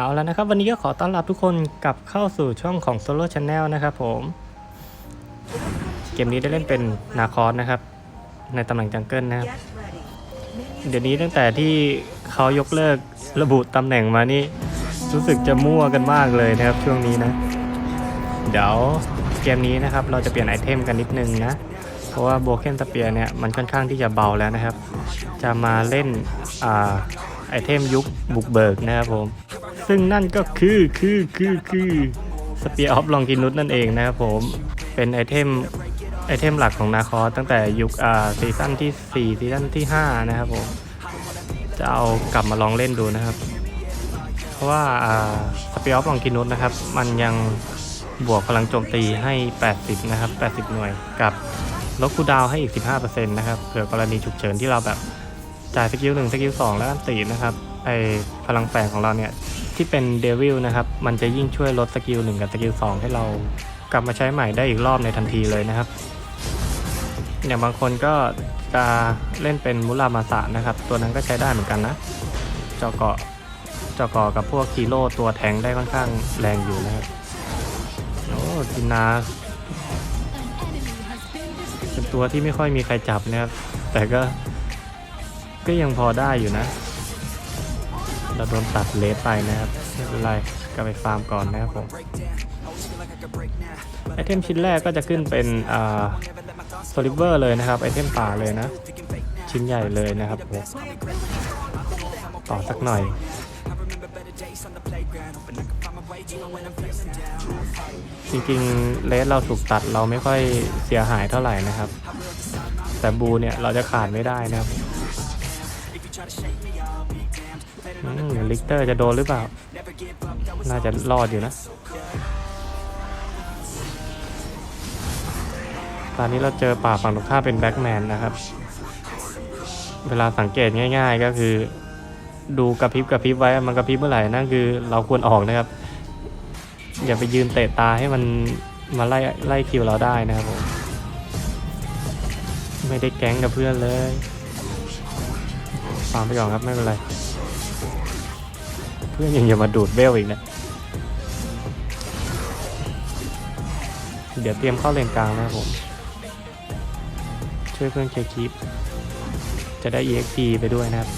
เอาแล้วนะครับ วันนี้ก็ขอต้อนรับทุกคนกลับเข้าสู่ช่องของ Solo Channel นะครับผม เกมนี้ได้เล่นเป็นนาคอสนะครับ ในตำแหน่งจังเกิลนะครับ เดี๋ยวนี้ตั้งแต่ที่เขายกเลิกระบุตำแหน่งมานี่ รู้สึกจะมั่วกันมากเลยนะครับช่วงนี้นะ เดี๋ยวเกมนี้นะครับ เราจะเปลี่ยนไอเทมกันนิดนึงนะ เพราะว่าโบเคนสเปียเนี่ยมันค่อนข้างที่จะเบาแล้วนะครับ จะมาเล่นอไอเทมยุคบุกเบิกนะครับผม ซึ่งนั่นก็คือคือคือคือสเปียร์ออฟลองกินุสนั่นเองนะครับผม เป็นไอเทมไอเทมหลักของนาคอสตั้งแต่ยุคอ่าซีซั่นที่ 4 ซีซั่นที่ 5 นะครับผม จะเอากลับมาลองเล่นดูนะครับ เพราะว่าสเปียร์ออฟลองกินุสนะครับ มันยังบวกพลังโจมตีให้ 80 นะครับ 80 หน่วยกับลดคูดาวให้อีก 15%นะครับเผื่อกรณีฉุกเฉินที่เราแบบจ่ายสกิลหนึ่งสกิลสองแล้วอันตีนะครับไอพลังแฝงของเราเนี่ย ที่เป็นเดวิลนะครับ มันจะยิ่งช่วยลดสกิลหนึ่งกับสกิลสองให้เรากลับมาใช้ใหม่ได้อีกรอบในทันทีเลยนะครับ อย่างบางคนก็จะเล่นเป็นมุรามาสะนะครับ ตัวนั้นก็ใช้ได้เหมือนกันนะเจาะเกาะเจาะเกาะกับพวกคีโร่ตัวแทงได้ค่อนข้างแรงอยู่นะครับโอ้จินนาเป็นตัวที่ไม่ค่อยมีใครจับนะครับ แต่ก็ก็ยังพอได้อยู่นะ เราโดนตัดเลสไปนะครับไม่เป็นไรก็ไปฟาร์มก่อนนะครับผมไอเทมชิ้นแรกก็จะขึ้นเป็นอ่าโซลิเวอร์เลยนะครับไอเทมป่าเลยนะ ชิ้นใหญ่เลยนะครับผมต่อสักหน่อยจริงๆเลสเราถูกตัดเราไม่ค่อยเสียหายเท่าไหร่นะครับ แต่บูเนี่ยเราจะขาดไม่ได้นะครับ ลิกเตอร์จะโดนหรือเปล่า น่าจะรอดอยู่นะ ตอนนี้เราเจอป่าฝั่งตรงข้ามเป็นแบ็กแมนนะครับ เวลาสังเกตง่าย ๆ ก็คือ ดูกระพริบกระพริบไว้ มันกระพริบเมื่อไหร่ นั่นคือเราควรออกนะครับ อย่าไปยืนเตะตาให้มันมาไล่ไล่คิวเราได้นะครับผม ไม่ได้แก๊งกับเพื่อนเลยฟังไปก่อนครับไม่เป็นไร พื่อนยังจะมาดูดเบลอีกนะ เดี๋ยวเตรียมเข้าเลนกลางนะผม ช่วยเพื่อนเคลียร์คลิป จะได้ EXP ไปด้วยนะครับ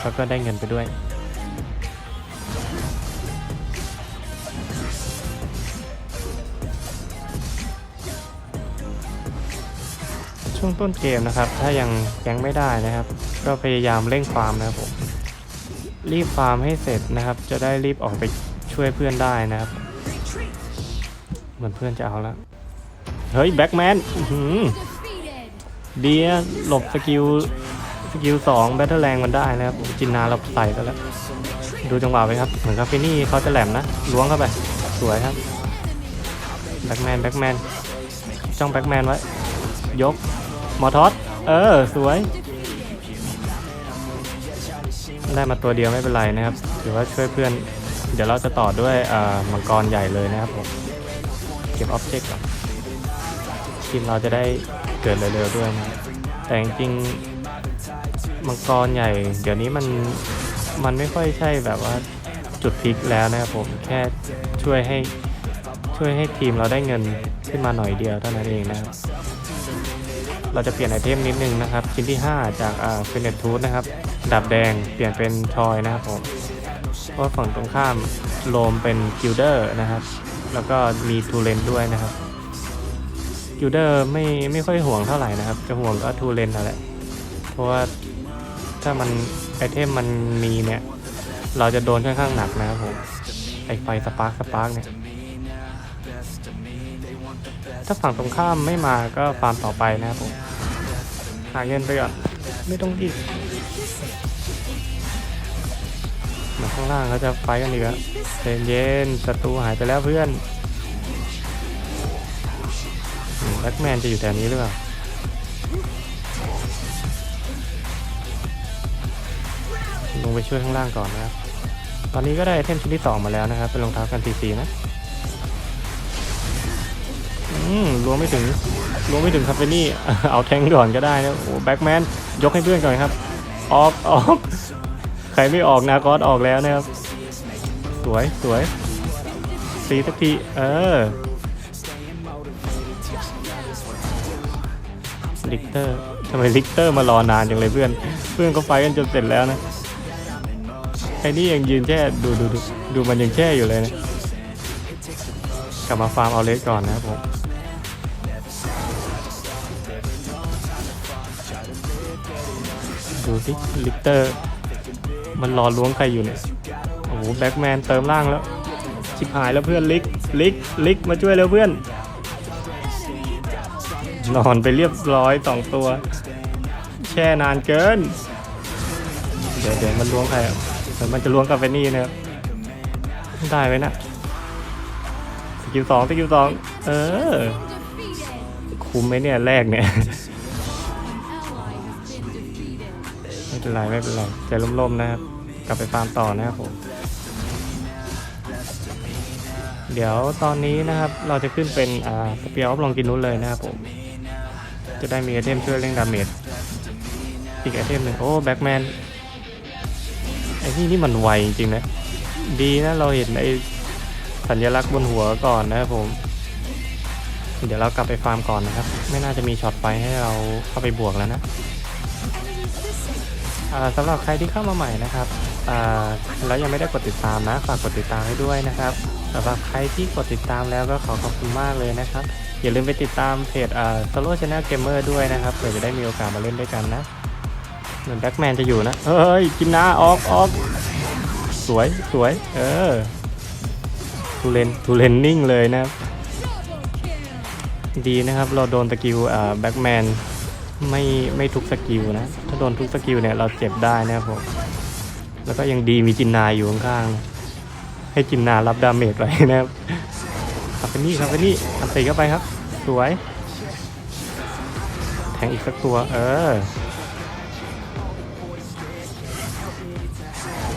แล้วก็ได้เงินไปด้วย ช่วงต้นเกมนะครับ ถ้ายังแก๊งไม่ได้นะครับ ก็พยายามเร่งฟาร์มนะครับผม รีบฟาร์มให้เสร็จนะครับ จะได้รีบออกไปช่วยเพื่อนได้นะครับ เหมือนเพื่อนจะเอาแล้ว เฮ้ยแบ็กแมนดีนะหลบสกิลสกิลสองแบทเทิลแรงมันได้นะครับ จินนาเราใส่กันแล้ว ดูจังหวะไปครับ เหมือนคาเฟนี่เขาจะแหลมนะ ล้วงเข้าไป สวยครับ แบ็กแมนแบ็กแมนจ้องแบ็กแมนไว้ ยก มอทอส เออ สวย ได้มาตัวเดียวไม่เป็นไรนะครับ ถือว่าช่วยเพื่อน เดี๋ยวเราจะต่อด้วยมังกรใหญ่เลยนะครับผม เก็บออบเจกต์ก่อนทีมเราจะได้เกิดเร็วๆด้วยนะ แต่จริงมังกรใหญ่ เดี๋ยวนี้มันมันไม่ค่อยใช่แบบว่าจุดพลิกแล้วนะครับผม แค่ช่วยให้ช่วยให้ทีมเราได้เงินขึ้นมาหน่อยเดียวเท่านั้นเองนะครับเราจะเปลี่ยนไอเทมนิดนึงนะครับชิ้นที่ 5 จากอ่าเฟเนตทูธนะครับ ดาบแดงเปลี่ยนเป็นทอยนะครับผม เพราะฝั่งตรงข้ามโลมเป็นกิลเดอร์นะครับ แล้วก็มีทูเลนด้วยนะครับ กิลเดอร์ไม่ไม่ค่อยห่วงเท่าไหร่นะครับ จะห่วงก็ทูเลนนั่นแหละ เพราะว่าถ้ามันไอเทมมันมีเนี่ย เราจะโดนค่อนข้างหนักนะครับผม ไอไฟสปาร์คสปาร์คเนี่ย ถ้าฝั่งตรงข้ามไม่มาก็ฟาร์มต่อไปนะครับผม หาเงินไปก่อน ไม่ต้องรีบ ข้างล่างเขาจะไฟกันอีกแล้วใจเย็นศัตรูหายไปแล้วเพื่อนแบ็กแมนจะอยู่แถวนี้หรือเปล่าลงไปช่วยข้างล่างก่อนนะครับ ตอนนี้ก็ได้ไอเทมชิ้นที่ 2 มาแล้วนะครับ เป็นรองเท้ากันทีซีนะ อืมรวมไม่ถึงรวมไม่ถึงคาเฟนี่ เอาแทงก่อนก็ได้นะ โอ้แบ็กแมน ยกให้เพื่อนก่อนครับ ออกออกใครไม่ออกนาคอสออกแล้วนะครับ สวยสวยสีสักทีเออลิกเตอร์ทำไมลิกเตอร์มารอนานจังเลยเพื่อน เพื่อนก็ไฟกันจนเสร็จแล้วนะไอ้นี่ยังยืนแช่ดูดูดูดูมันยังแช่อยู่เลยนะกลับมาฟาร์มเอาเลสก่อนนะครับผมดูสิลิกเตอร์ มันรอล้วงใครอยู่เนี่ย โอ้โหแบ็กแมนเติมล่างแล้ว ชิบหายแล้วเพื่อนลิกลิกลิกมาช่วยแล้วเพื่อน นอนไปเรียบร้อยสองตัว แช่นานเกิน เดี๋ยวเดี๋ยวมันล้วงใครอะเดี๋ยวมันจะล้วงกาเฟนี่นะครับได้ไหมนะสกิลสองสกิลสองเออ คุ้มไหมเนี่ยแรกเนี่ย เป็นไรไม่เป็นไรใจล่มๆนะครับ กลับไปฟาร์มต่อนะครับผม เดี๋ยวตอนนี้นะครับเราจะขึ้นเป็นอ่าสเปียร์ออฟลองกินนู้นเลยนะครับผม จะได้มีไอเทมช่วยเร่งดาเมจอีกไอเทมหนึ่งโอ้แบ็กแมนไอ้นี่นี่มันไวจริงๆนะ ดีนะเราเห็นไอสัญลักษณ์บนหัวก่อนนะครับผม เดี๋ยวเรากลับไปฟาร์มก่อนนะครับ ไม่น่าจะมีช็อตไฟให้เราเข้าไปบวกแล้วนะ สำหรับใครที่เข้ามาใหม่นะครับแล้วยังไม่ได้กดติดตามนะฝากกดติดตามให้ด้วยนะครับสำหรับใครที่กดติดตามแล้วก็ขอขอบคุณมากเลยนะครับ อย่าลืมไปติดตามเพจอ่า Solo Channel Gamer ด้วยนะครับเผื่อจะได้มีโอกาสมาเล่นด้วยกันนะเหมือนแบ็กแมนจะอยู่นะ เฮ้ย กินน้าออกออกสวยสวย เออทูเลนทูเลนนิ่งเลยนะครับดีนะครับ เราโดนสกิลอ่าแบ็กแมน ไม่ไม่ทุกสกิลนะ ถ้าโดนทุกสกิลเนี่ยเราเจ็บได้นะครับผม แล้วก็ยังดีมีจินนาอยู่ข้างๆนะให้จินนารับดาเมจไว้นะครับคาเฟนี่คาเฟนี่อันตีเข้าไปครับ สวย แทงอีกสักตัว เออ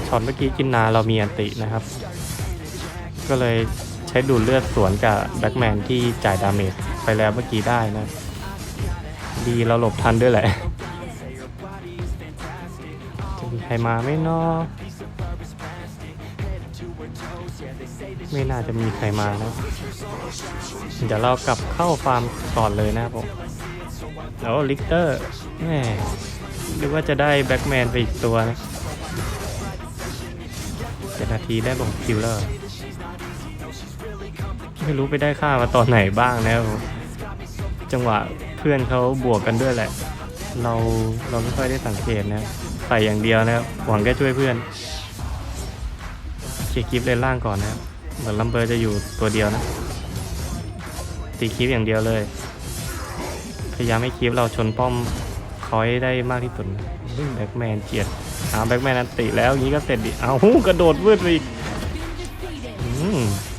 ช็อตเมื่อกี้จินนาเรามีอันตินะครับ ก็เลยใช้ดูดเลือดสวนกับแบ็กแมนที่จ่ายดาเมจไปแล้วเมื่อกี้ได้นะ ดีเราหลบทันด้วยแหละ จะมีใครมาไหม่นอไม่น่าจะมีใครมานะเดี๋ยวเรากลับเข้าฟาร์มก่อนเลยนะครับผมแล้วลิกเตอร์แหมหรือว่าจะได้แบ็กแมนไปอีกตัวนะเจ็ดนาทีได้ลงคิวเลอร์ไม่รู้ไปได้ค่ามาตอนไหนบ้างนะครับผมจังหวะ พื่อนเขาบวกกันด้วยแหละ เราเราไม่ค่อยได้สังเกตนะใส่อย่างเดียวนะครับหวังแค่ช่วยเพื่อนเคลียร์คลิปเลนล่างก่อนนะครับเหมือนลัมเบอร์จะอยู่ตัวเดียวนะตีคลิปอย่างเดียวเลย พยายามให้คลิปเราชนป้อมคอยได้มากที่สุดนะแบ็กแมนเจียดเอาแบ็กแมนอันติแล้วอย่างนี้ก็เสร็จดิเอาหูกระโดดวืดไปอีก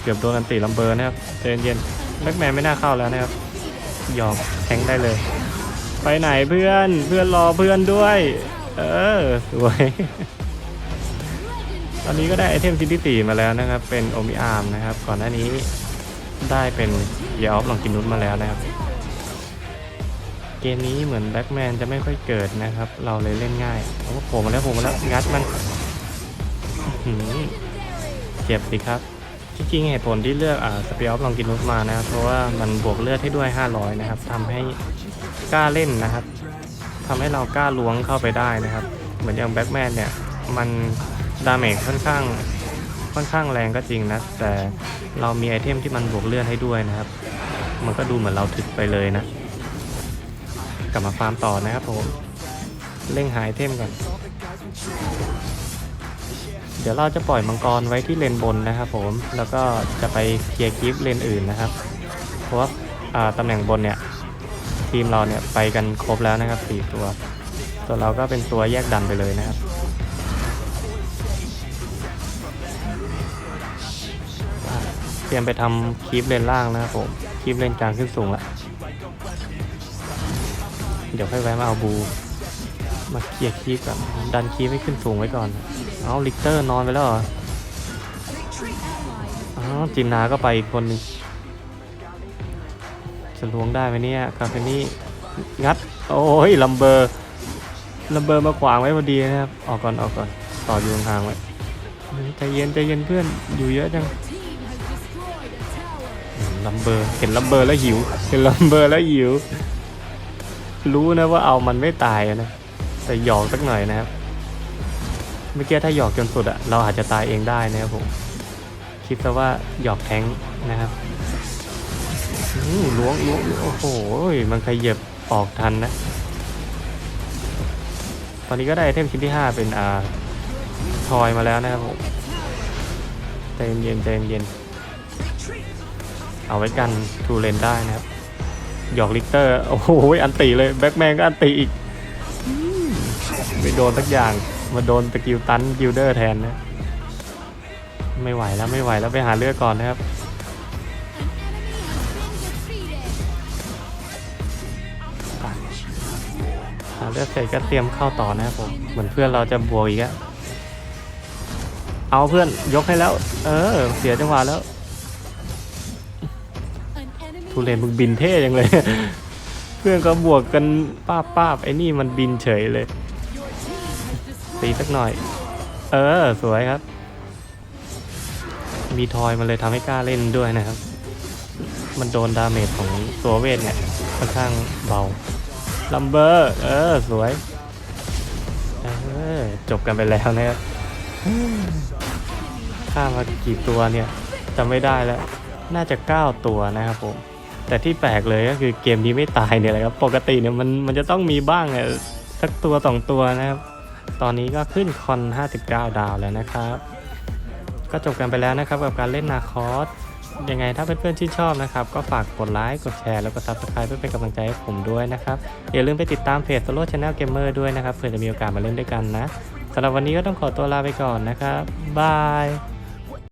เกือบโดนอันติลัมเบอร์นะครับใจเย็นแบ็กแมนไม่น่าเข้าแล้วนะครับ ยอมแทงได้เลย ไปไหนเพื่อนเพื่อนรอเพื่อนด้วย เออสวย ตอนนี้ก็ได้ไอเทมชิ้นที่สี่มาแล้วนะครับ เป็นโอมิอาร์มนะครับ ก่อนหน้านี้ได้เป็นยออฟลองกินนุชมาแล้วนะครับ เกมนี้เหมือนแบ็กแมนจะไม่ค่อยเกิดนะครับ เราเลยเล่นง่ายโอ้โผล่มาแล้วโผล่มาแล้วงัดมันเจ็บสิครับ จริงๆเหตุผลที่เลือกอ่าสเปียร์ออฟลองกินนุสมานะครับ เพราะว่ามันบวกเลือดให้ด้วย 500 นะครับทำให้กล้าเล่นนะครับทำให้เรากล้าล้วงเข้าไปได้นะครับ เหมือนอย่างแบ็กแมนเนี่ย มันดาเมจค่อนข้างค่อนข้างแรงก็จริงนะ แต่เรามีไอเทมที่มันบวกเลือดให้ด้วยนะครับ มันก็ดูเหมือนเราถึกไปเลยนะ กลับมาฟาร์มต่อนะครับผม เร่งหาไอเทมก่อน เดี๋ยวเราจะปล่อยมังกรไว้ที่เลนบนนะครับผมแล้วก็จะไปเคลียร์คลิปเลนอื่นนะครับ เพราะว่าตำแหน่งบนเนี่ยทีมเราเนี่ยไปกันครบแล้วนะครับสี่ตัว ตัวเราก็เป็นตัวแยกดันไปเลยนะครับเตรียมไปทำคลิปเลนล่างนะครับผมคลิปเลนกลางขึ้นสูงล้วเดี๋ยวค่อยแวะมาเอาบู มาเคลียร์คลิปก่อนดันคลิปให้ขึ้นสูงไว้ก่อน เอาลิกเตอร์นอนไปแล้วเหรออ้าวจินนาก็ไปอีกคนหนึงจะล้วงได้ไหมเนี่ยคาเฟนี่งัด โอ้ยลัมเบอร์ลัมเบอร์มาขวางไว้พอดีนะครับ ออกก่อนออกก่อนต่ออยู่ห่างไว้ใจเย็นใจเย็นเพื่อนอยู่เยอะจังลัมเบอร์เห็นลัมเบอร์แล้วหิวเห็นลัมเบอร์แล้วหิว รู้นะว่าเอามันไม่ตายนะแต่หยอกสักหน่อยนะครับ เมื่อกี้ถ้าหยอกจนสุดอะเราอาจจะตายเองได้นะครับผม คิดซะว่าหยอกแทงนะครับอู้ล้วงล้วงล้วงโอ้โห มันขยับออกทันนะ ตอนนี้ก็ได้ไอเทมชิ้นที่ 5 เป็นอ่าทอยมาแล้วนะครับผมใจเย็นๆใจเย็น เอาไว้กันทูเลนได้นะครับ หยอกลิกเตอร์ โอ้โห อันตีเลย แบ็กแมนก็อันตีอีก ไม่โดนสักอย่าง มาโดนสกิลตันกิลเดอร์แทนนะไม่ไหวแล้วไม่ไหวแล้วไปหาเลือดก่อนนะครับหาเลือดเสร็จก็เตรียมเข้าต่อนะครับผมเหมือนเพื่อนเราจะบวกอีกอะเอาเพื่อนยกให้แล้ว เออ เสียจังหวะแล้วทุเรนมึงบินเท่ยังเลย เพื่อนก็บวกกันป้าบป้าบไอ้นี่มันบินเฉยเลย ตีสักหน่อย เออ สวยครับ มีทอยมันเลยทำให้กล้าเล่นด้วยนะครับ มันโดนดาเมจของตัวเวทเนี่ยค่อนข้างเบาลัมเบอร์เออ สวย เออ จบกันไปแล้วนะครับฆ่ามากี่ตัวเนี่ยจำไม่ได้แล้ว น่าจะ 9 ตัวนะครับผม แต่ที่แปลกเลยก็คือเกมนี้ไม่ตายเนี่ยแหละครับ ปกติเนี่ยมันมันจะต้องมีบ้างเนี่ยสักตัวสองตัวนะครับ ตอนนี้ก็ขึ้นคอน 59 ดาวแล้วนะครับ ก็จบกันไปแล้วนะครับกับการเล่นนาคอสยังไงถ้าเพื่อนๆที่ชอบนะครับ ก็ฝากกดไลค์กดแชร์แล้วก็ซับสไคร b e เพื่อเป็นกำลังใจให้ผมด้วยนะครับ อย่าลืมไปติดตามเพจ Solo Channel Gamer ด้วยนะครับเผื่อจะมีโอกาสมาเล่นด้วยกันนะสำหรับวันนี้ก็ต้องขอตัวลาไปก่อนนะครับบาย